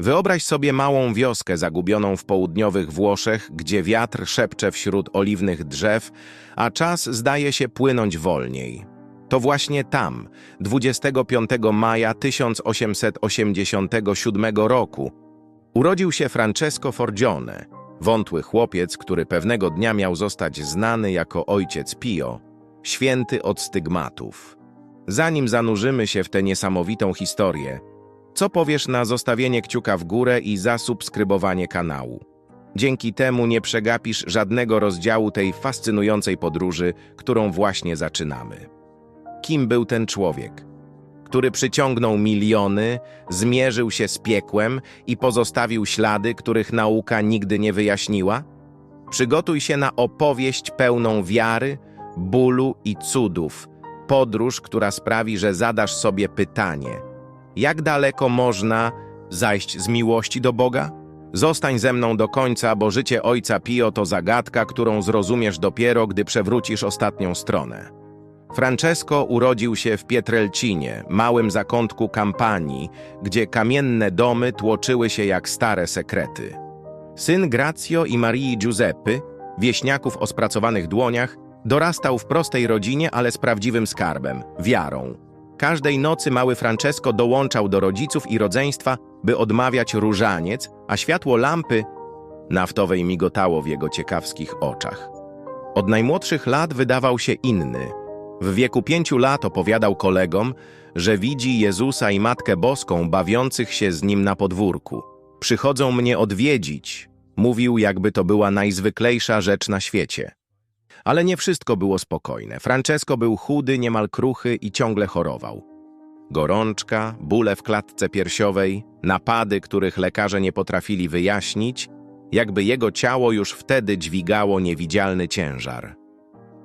Wyobraź sobie małą wioskę zagubioną w południowych Włoszech, gdzie wiatr szepcze wśród oliwnych drzew, a czas zdaje się płynąć wolniej. To właśnie tam, 25 maja 1887 roku, urodził się Francesco Forgione, wątły chłopiec, który pewnego dnia miał zostać znany jako ojciec Pio, święty od stygmatów. Zanim zanurzymy się w tę niesamowitą historię, co powiesz na zostawienie kciuka w górę i zasubskrybowanie kanału? Dzięki temu nie przegapisz żadnego rozdziału tej fascynującej podróży, którą właśnie zaczynamy. Kim był ten człowiek, który przyciągnął miliony, zmierzył się z piekłem i pozostawił ślady, których nauka nigdy nie wyjaśniła? Przygotuj się na opowieść pełną wiary, bólu i cudów, podróż, która sprawi, że zadasz sobie pytanie – jak daleko można zajść z miłości do Boga? Zostań ze mną do końca, bo życie ojca Pio to zagadka, którą zrozumiesz dopiero, gdy przewrócisz ostatnią stronę. Francesco urodził się w Pietrelcinie, małym zakątku kampanii, gdzie kamienne domy tłoczyły się jak stare sekrety. Syn Grazio i Marii Giuseppe, wieśniaków o spracowanych dłoniach, dorastał w prostej rodzinie, ale z prawdziwym skarbem wiarą. Każdej nocy mały Francesco dołączał do rodziców i rodzeństwa, by odmawiać różaniec, a światło lampy naftowej migotało w jego ciekawskich oczach. Od najmłodszych lat wydawał się inny. W wieku pięciu lat opowiadał kolegom, że widzi Jezusa i Matkę Boską bawiących się z nim na podwórku. Przychodzą mnie odwiedzić, mówił, jakby to była najzwyklejsza rzecz na świecie. Ale nie wszystko było spokojne. Francesco był chudy, niemal kruchy i ciągle chorował. Gorączka, bóle w klatce piersiowej, napady, których lekarze nie potrafili wyjaśnić, jakby jego ciało już wtedy dźwigało niewidzialny ciężar.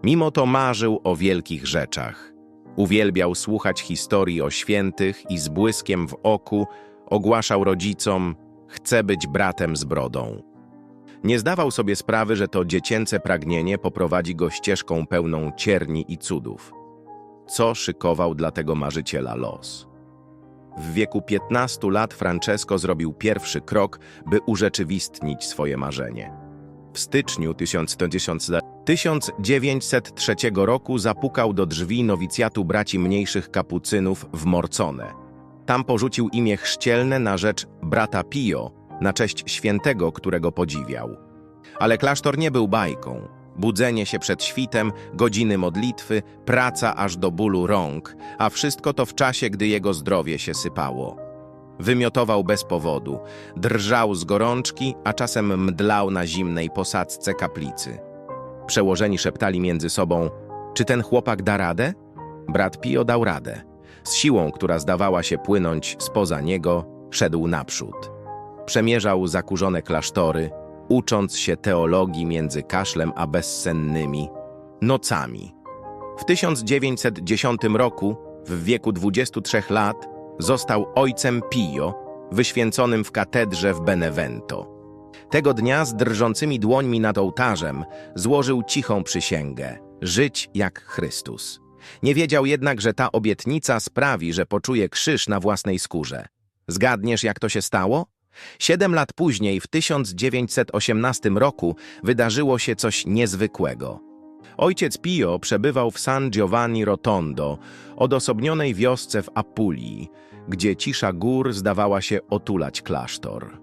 Mimo to marzył o wielkich rzeczach. Uwielbiał słuchać historii o świętych i z błyskiem w oku ogłaszał rodzicom: Chcę być bratem z brodą. Nie zdawał sobie sprawy, że to dziecięce pragnienie poprowadzi go ścieżką pełną cierni i cudów. Co szykował dla tego marzyciela los? W wieku 15 lat Francesco zrobił pierwszy krok, by urzeczywistnić swoje marzenie. W styczniu 1903 roku zapukał do drzwi nowicjatu braci mniejszych kapucynów w Morcone. Tam porzucił imię chrzcielne na rzecz brata Pio, na cześć świętego, którego podziwiał. Ale klasztor nie był bajką. Budzenie się przed świtem, godziny modlitwy, praca aż do bólu rąk, a wszystko to w czasie, gdy jego zdrowie się sypało. Wymiotował bez powodu, drżał z gorączki, a czasem mdlał na zimnej posadzce kaplicy. Przełożeni szeptali między sobą, czy ten chłopak da radę? Brat Pio dał radę. Z siłą, która zdawała się płynąć spoza niego, szedł naprzód przemierzał zakurzone klasztory, ucząc się teologii między kaszlem a bezsennymi nocami. W 1910 roku, w wieku 23 lat, został ojcem Pio, wyświęconym w katedrze w Benevento. Tego dnia z drżącymi dłońmi nad ołtarzem złożył cichą przysięgę żyć jak Chrystus. Nie wiedział jednak, że ta obietnica sprawi, że poczuje krzyż na własnej skórze. Zgadniesz, jak to się stało? Siedem lat później, w 1918 roku, wydarzyło się coś niezwykłego. Ojciec Pio przebywał w San Giovanni Rotondo, odosobnionej wiosce w Apulii, gdzie cisza gór zdawała się otulać klasztor.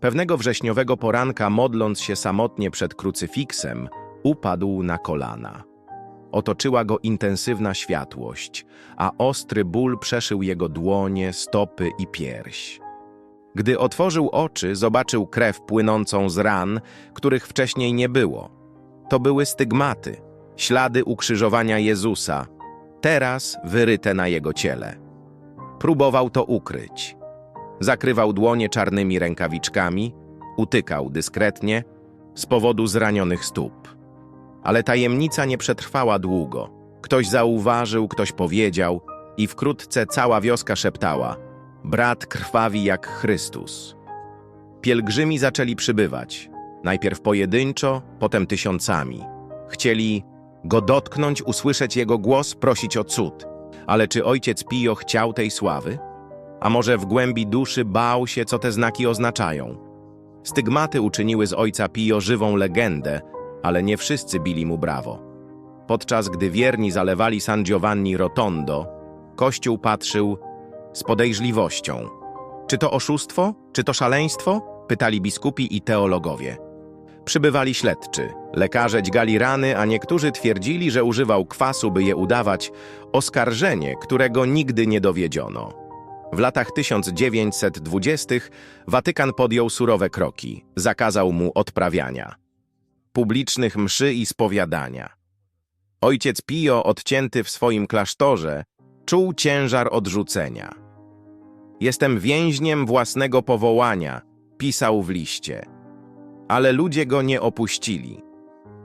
Pewnego wrześniowego poranka, modląc się samotnie przed krucyfiksem, upadł na kolana. Otoczyła go intensywna światłość, a ostry ból przeszył jego dłonie, stopy i pierś. Gdy otworzył oczy, zobaczył krew płynącą z ran, których wcześniej nie było. To były stygmaty, ślady ukrzyżowania Jezusa, teraz wyryte na jego ciele. Próbował to ukryć. Zakrywał dłonie czarnymi rękawiczkami, utykał dyskretnie z powodu zranionych stóp. Ale tajemnica nie przetrwała długo. Ktoś zauważył, ktoś powiedział i wkrótce cała wioska szeptała – Brat krwawi jak Chrystus. Pielgrzymi zaczęli przybywać, najpierw pojedynczo, potem tysiącami. Chcieli go dotknąć, usłyszeć jego głos, prosić o cud. Ale czy ojciec Pio chciał tej sławy? a może w głębi duszy bał się, co te znaki oznaczają. Stygmaty uczyniły z ojca Pio żywą legendę, ale nie wszyscy bili mu brawo. Podczas gdy wierni zalewali San Giovanni Rotondo, Kościół patrzył z podejrzliwością. Czy to oszustwo? Czy to szaleństwo? Pytali biskupi i teologowie. Przybywali śledczy. Lekarze dźgali rany, a niektórzy twierdzili, że używał kwasu, by je udawać, oskarżenie, którego nigdy nie dowiedziono. W latach 1920 Watykan podjął surowe kroki. Zakazał mu odprawiania publicznych mszy i spowiadania. Ojciec Pio, odcięty w swoim klasztorze, czuł ciężar odrzucenia. Jestem więźniem własnego powołania, pisał w liście. Ale ludzie go nie opuścili.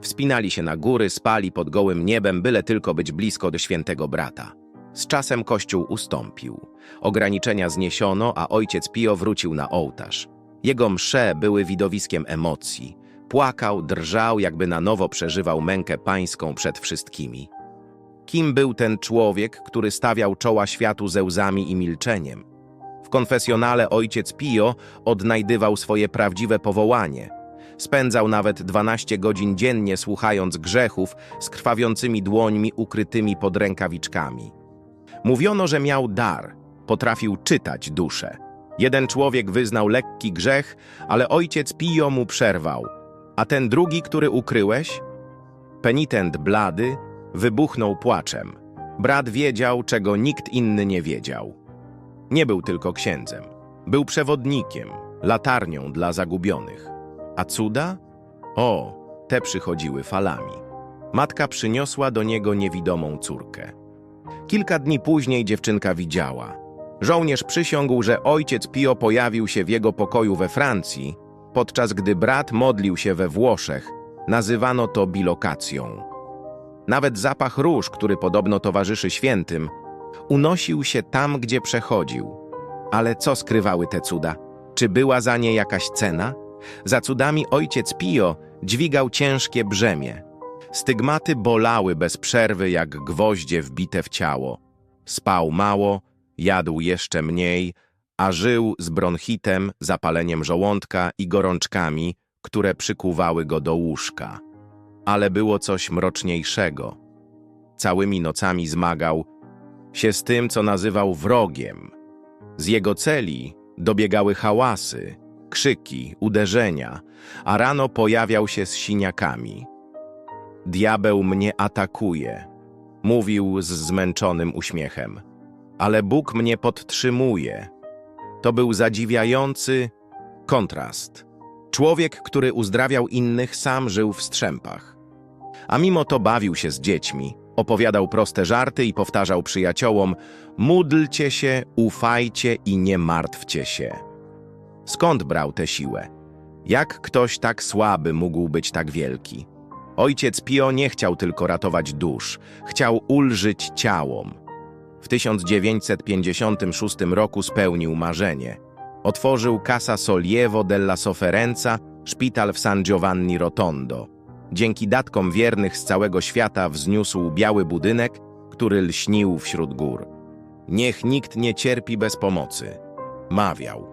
Wspinali się na góry, spali pod gołym niebem, byle tylko być blisko do świętego brata. Z czasem kościół ustąpił. Ograniczenia zniesiono, a ojciec Pio wrócił na ołtarz. Jego msze były widowiskiem emocji. Płakał, drżał, jakby na nowo przeżywał mękę pańską przed wszystkimi. Kim był ten człowiek, który stawiał czoła światu ze łzami i milczeniem? W konfesjonale ojciec Pio odnajdywał swoje prawdziwe powołanie. Spędzał nawet 12 godzin dziennie słuchając grzechów z krwawiącymi dłońmi ukrytymi pod rękawiczkami. Mówiono, że miał dar, potrafił czytać duszę. Jeden człowiek wyznał lekki grzech, ale ojciec Pio mu przerwał. A ten drugi, który ukryłeś? Penitent blady wybuchnął płaczem. Brat wiedział, czego nikt inny nie wiedział. Nie był tylko księdzem. Był przewodnikiem, latarnią dla zagubionych. A cuda? O, te przychodziły falami. Matka przyniosła do niego niewidomą córkę. Kilka dni później dziewczynka widziała. Żołnierz przysiągł, że ojciec Pio pojawił się w jego pokoju we Francji, podczas gdy brat modlił się we Włoszech. Nazywano to bilokacją. Nawet zapach róż, który podobno towarzyszy świętym, unosił się tam, gdzie przechodził. Ale co skrywały te cuda? Czy była za nie jakaś cena? Za cudami ojciec Pio dźwigał ciężkie brzemię. Stygmaty bolały bez przerwy jak gwoździe wbite w ciało. Spał mało, jadł jeszcze mniej, a żył z bronchitem, zapaleniem żołądka i gorączkami, które przykuwały go do łóżka. Ale było coś mroczniejszego. Całymi nocami zmagał się z tym, co nazywał wrogiem. Z jego celi dobiegały hałasy, krzyki, uderzenia, a rano pojawiał się z siniakami. Diabeł mnie atakuje, mówił z zmęczonym uśmiechem, ale Bóg mnie podtrzymuje. To był zadziwiający kontrast. Człowiek, który uzdrawiał innych, sam żył w strzępach. A mimo to bawił się z dziećmi, opowiadał proste żarty i powtarzał przyjaciołom: Módlcie się, ufajcie i nie martwcie się. Skąd brał tę siłę? Jak ktoś tak słaby mógł być tak wielki? Ojciec Pio nie chciał tylko ratować dusz, chciał ulżyć ciałom. W 1956 roku spełnił marzenie. Otworzył Casa Solievo della Sofferenza, szpital w San Giovanni Rotondo. Dzięki datkom wiernych z całego świata wzniósł biały budynek, który lśnił wśród gór. Niech nikt nie cierpi bez pomocy. Mawiał.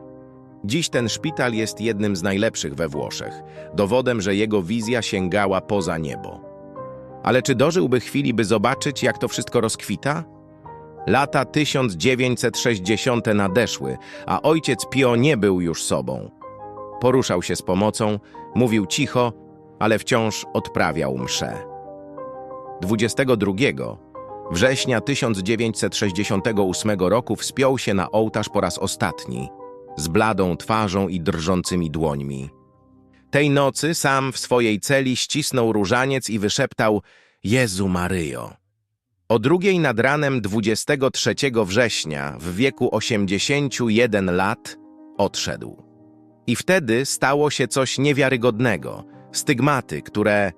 Dziś ten szpital jest jednym z najlepszych we Włoszech, dowodem, że jego wizja sięgała poza niebo. Ale czy dożyłby chwili, by zobaczyć, jak to wszystko rozkwita? Lata 1960 nadeszły, a ojciec Pio nie był już sobą. Poruszał się z pomocą, mówił cicho, ale wciąż odprawiał mszę. 22 września 1968 roku wspiął się na ołtarz po raz ostatni, z bladą twarzą i drżącymi dłońmi. Tej nocy sam w swojej celi ścisnął różaniec i wyszeptał Jezu Maryjo. O drugiej nad ranem 23 września w wieku 81 lat odszedł. I wtedy stało się coś niewiarygodnego. Stygmaty, które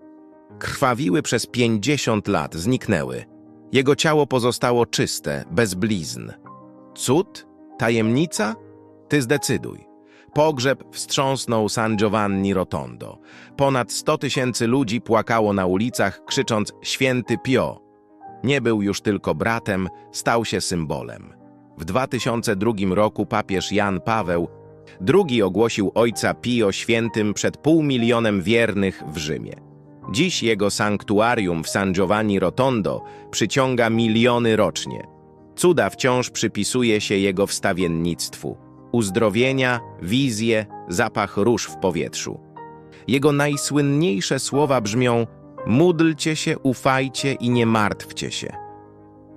krwawiły przez 50 lat, zniknęły. Jego ciało pozostało czyste, bez blizn. Cud? Tajemnica? Ty zdecyduj. Pogrzeb wstrząsnął San Giovanni Rotondo. Ponad 100 tysięcy ludzi płakało na ulicach, krzycząc Święty Pio. Nie był już tylko bratem, stał się symbolem. W 2002 roku papież Jan Paweł II ogłosił ojca Pio świętym przed pół milionem wiernych w Rzymie. Dziś jego sanktuarium w San Giovanni Rotondo przyciąga miliony rocznie. Cuda wciąż przypisuje się jego wstawiennictwu. Uzdrowienia, wizje, zapach róż w powietrzu. Jego najsłynniejsze słowa brzmią Módlcie się, ufajcie i nie martwcie się.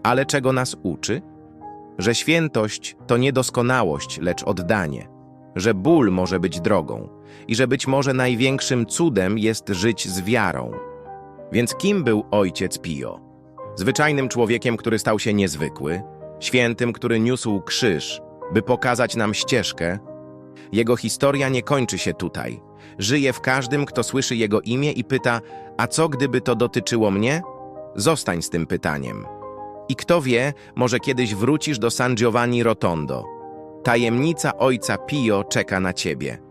Ale czego nas uczy? Że świętość to nie doskonałość, lecz oddanie. Że ból może być drogą i że być może największym cudem jest żyć z wiarą. Więc kim był ojciec Pio? Zwyczajnym człowiekiem, który stał się niezwykły, świętym, który niósł krzyż, by pokazać nam ścieżkę. Jego historia nie kończy się tutaj. Żyje w każdym, kto słyszy jego imię i pyta: A co gdyby to dotyczyło mnie? Zostań z tym pytaniem. I kto wie, może kiedyś wrócisz do San Giovanni Rotondo. Tajemnica ojca Pio czeka na ciebie.